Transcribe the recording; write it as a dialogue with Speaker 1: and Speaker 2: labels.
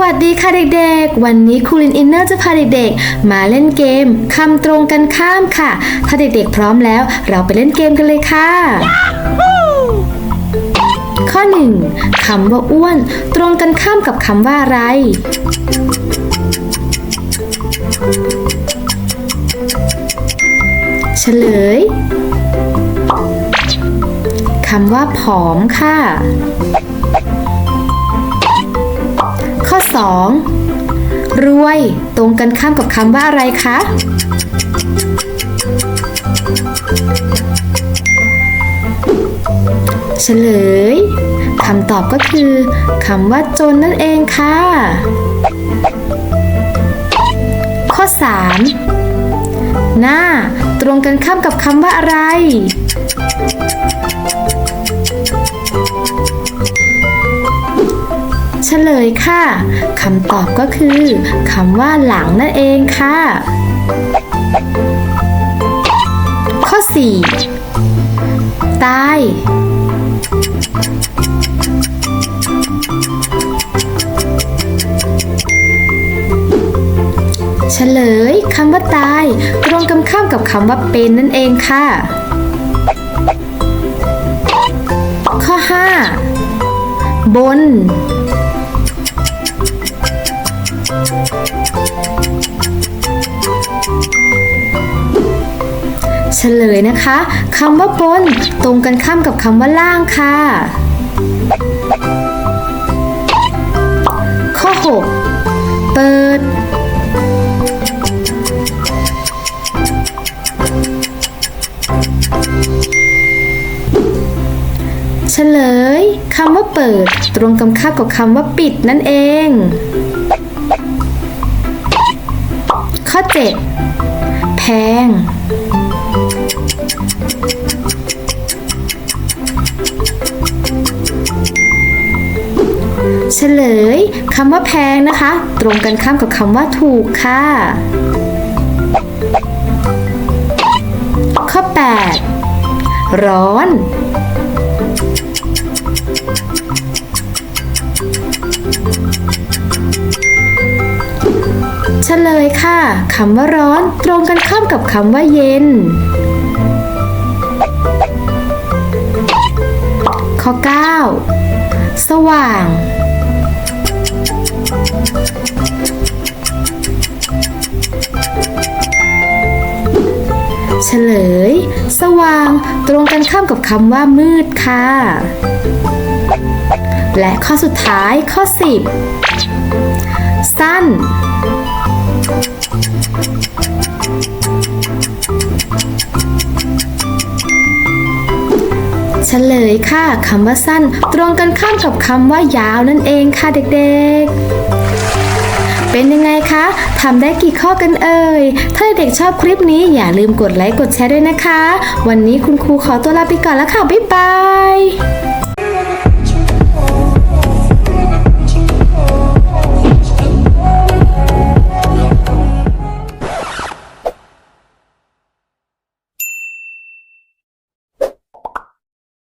Speaker 1: วัสดีค่ะเด็กๆ วันนี้ครูลินอินเนอร์จะพาเด็กๆ มาเล่นเกมคำตรงกันข้ามค่ะ ถ้าเด็กๆพร้อมแล้วเราไปเล่นเกมกันเลยค่ะ ข้อ 1. คำว่าอ้วน ตรงกันข้ามกับคำว่าอะไร เฉลยคำว่าผอมค่ะ ข้อ 2. รวยตรงกันข้ามกับคำว่าอะไรคะ เฉลยคำตอบก็คือคำว่าจนนั่นเองค่ะ ข้อ 3. หน้าตรงกันข้ามกับคำว่าอะไร ลยค่ะคำตอบก็คือคำว่าหลังนั่นเองค่ะ ข้อ 4. ตาย เฉลยคำว่าตาย ตรงกันข้ามกับคำว่าเป็นนั่นเองค่ะ ข้อ 5 บน ฉลยนะคะคำว่าบนตรงกันข้ามกับคำว่าล่างค่ะ ข้อ 6 เปิด เฉลยคำว่าเปิด ตรงกันข้ามกับคำว่าปิดนั่นเอง ข้อ 7 พง เฉลยคำว่าแพงนะคะ ตรงกันข้ามกับคำว่าถูกค่ะ ข้อ 8 ร้อน ฉลยค่ะคำว่าร้อนตรงกันข้ามกับคำว่าเย็น ข้อ 9 สว่าง เฉลย สว่าง ตรงกันข้ามกับคำว่ามืดค่ะ และข้อสุดท้ายข้อ 10 สั้น เฉลยค่ะคำว่าสั้น ตรงกันข้ามกับคำว่ายาวนั่นเองค่ะเด็กๆ เป็นยังไงคะทำได้กี่ข้อกันเอ่ย ถ้าเด็กชอบคลิปนี้อย่าลืมกดไลค์กดแชร์ด้วยนะคะ วันนี้คุณครูขอตัวลาไปก่อนแล้วค่ะ บ๊ายบาย